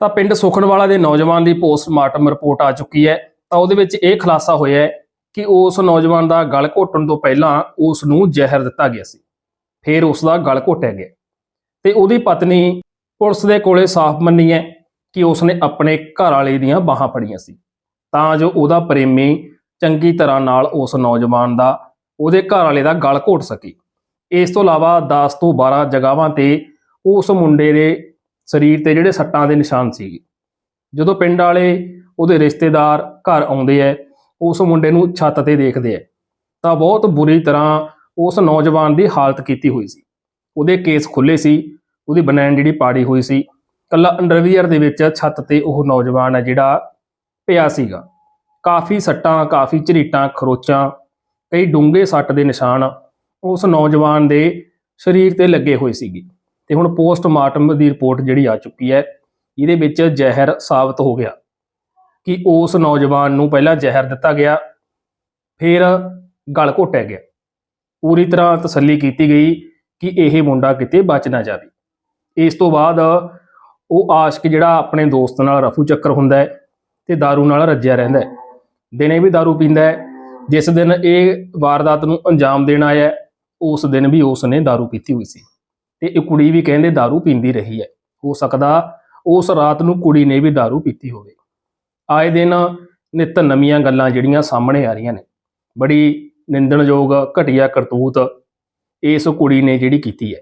ਤਾਂ ਪਿੰਡ ਸੁਖਨਵਾਲਾ ਦੇ ਨੌਜਵਾਨ ਦੀ ਪੋਸਟਮਾਰਟਮ ਰਿਪੋਰਟ ਆ ਚੁੱਕੀ ਹੈ। ਤਾਂ ਉਹਦੇ ਵਿੱਚ ਇਹ ਖੁਲਾਸਾ ਹੋਇਆ ਹੈ ਕਿ ਉਸ ਨੌਜਵਾਨ ਦਾ ਗਲ ਘੋਟਣ ਤੋਂ ਪਹਿਲਾਂ ਉਸ ਨੂੰ ਜ਼ਹਿਰ ਦਿੱਤਾ ਗਿਆ ਸੀ। ਫਿਰ ਉਸ ਦਾ ਗਲ ਘੋਟਿਆ ਗਿਆ। ਤੇ ਉਹਦੀ ਪਤਨੀ ਪੁਲਿਸ ਦੇ ਕੋਲੇ ਸਾਫ਼ ਮੰਨੀ ਹੈ ਕਿ ਉਸ ਨੇ ਆਪਣੇ ਘਰ ਵਾਲੇ ਦੀਆਂ ਬਾਹਾਂ ਫੜੀਆਂ ਸੀ। ਤਾਂ ਜੋ ਉਹਦਾ ਪ੍ਰੇਮੀ ਚੰਗੀ ਤਰ੍ਹਾਂ ਨਾਲ ਉਸ ਨੌਜਵਾਨ ਦਾ, ਉਹਦੇ ਘਰ ਵਾਲੇ ਦਾ ਗਲ ਘੋਟ ਸਕੇ। ਇਸ ਤੋਂ ਇਲਾਵਾ 10 ਤੋਂ 12 ਜਗ੍ਹਾਵਾਂ ਤੇ ਉਸ ਮੁੰਡੇ ਦੇ ਸਰੀਰ ਤੇ ਜਿਹੜੇ ਸੱਟਾਂ ਦੇ ਨਿਸ਼ਾਨ ਸੀਗੇ। ਜਦੋਂ ਪਿੰਡ ਵਾਲੇ ਉਹਦੇ ਰਿਸ਼ਤੇਦਾਰ ਘਰ ਆਉਂਦੇ ਐ, ਉਸ ਮੁੰਡੇ ਨੂੰ ਛੱਤ ਤੇ ਦੇਖਦੇ ਐ, ਤਾਂ ਬਹੁਤ ਬੁਰੀ ਤਰ੍ਹਾਂ ਉਸ ਨੌਜਵਾਨ ਦੀ ਹਾਲਤ ਕੀਤੀ ਹੋਈ ਸੀ। ਉਹਦੇ ਕੇਸ ਖੁੱਲੇ ਸੀ, ਉਹਦੀ ਬਨੈਣ ਜਿਹੜੀ ਪਾੜੀ ਹੋਈ ਸੀ ਕੱਲਾ ਅੰਡਰਵੀਅਰ ਦੇ ਵਿੱਚ ਛੱਤ ਤੇ ਉਹ ਨੌਜਵਾਨ ਹੈ ਜਿਹੜਾ ਪਿਆ ਸੀਗਾ। ਕਾਫੀ ਸੱਟਾਂ, ਕਾਫੀ ਝਰੀਟਾਂ, ਖਰੋਚਾਂ, ਕਈ ਡੂੰਘੇ ਸੱਟ ਦੇ ਨਿਸ਼ਾਨ ਉਸ ਨੌਜਵਾਨ ਦੇ ਸਰੀਰ ਤੇ ਲੱਗੇ ਹੋਏ ਸੀਗੇ। ਤੇ ਹੁਣ ਪੋਸਟਮਾਰਟਮ ਦੀ ਰਿਪੋਰਟ ਜਿਹੜੀ ਆ ਚੁੱਕੀ ਹੈ ਇਹਦੇ ਵਿੱਚ ਜ਼ਹਿਰ ਸਾਬਤ ਹੋ ਗਿਆ ਕਿ ਉਸ ਨੌਜਵਾਨ ਨੂੰ ਪਹਿਲਾਂ ਜ਼ਹਿਰ ਦਿੱਤਾ ਗਿਆ ਫਿਰ ਗਲ ਘੋਟਿਆ ਗਿਆ ਪੂਰੀ ਤਰ੍ਹਾਂ ਤਸੱਲੀ ਕੀਤੀ ਗਈ ਕਿ ਇਹ ਮੁੰਡਾ ਕਿਤੇ ਬਚ ਨਾ ਜਾਵੇ ਇਸ ਤੋਂ ਬਾਅਦ ਉਹ ਆਸ਼ਕ ਜਿਹੜਾ ਆਪਣੇ ਦੋਸਤ ਨਾਲ ਰਫੂ ਚੱਕਰ ਹੁੰਦਾ ਹੈ ਤੇ दारू ਨਾਲ ਰੱਜਿਆ ਰਹਿੰਦਾ ਹੈ ਦਿਨੇ ਵੀ दारू ਪੀਂਦਾ ਹੈ ਜਿਸ ਦਿਨ ਇਹ ਵਾਰਦਾਤ ਨੂੰ ਅੰਜਾਮ ਦੇਣ ਆਇਆ ਹੈ, ਉਸ ਦਿਨ ਵੀ ਉਸ ਨੇ दारू ਪੀਤੀ ਹੋਈ ਸੀ ਤੇ ਇਹ ਕੁੜੀ ਵੀ ਕਹਿੰਦੇ दारू ਪੀਂਦੀ ਰਹੀ ਹੈ ਹੋ ਸਕਦਾ ਉਸ ਰਾਤ ਨੂੰ ਕੁੜੀ ਨੇ ਵੀ दारू ਪੀਤੀ ਹੋਵੇ ਆਏ ਦਿਨ ਨਿਤ ਨਵੀਆਂ ਗੱਲਾਂ ਜਿਹੜੀਆਂ ਸਾਹਮਣੇ ਆ ਰਹੀਆਂ ਨੇ ਬੜੀ ਨਿੰਦਣਯੋਗ ਘਟੀਆ ਕਰਤੂਤ ਇਸ ਕੁੜੀ ਨੇ ਜਿਹੜੀ ਕੀਤੀ ਹੈ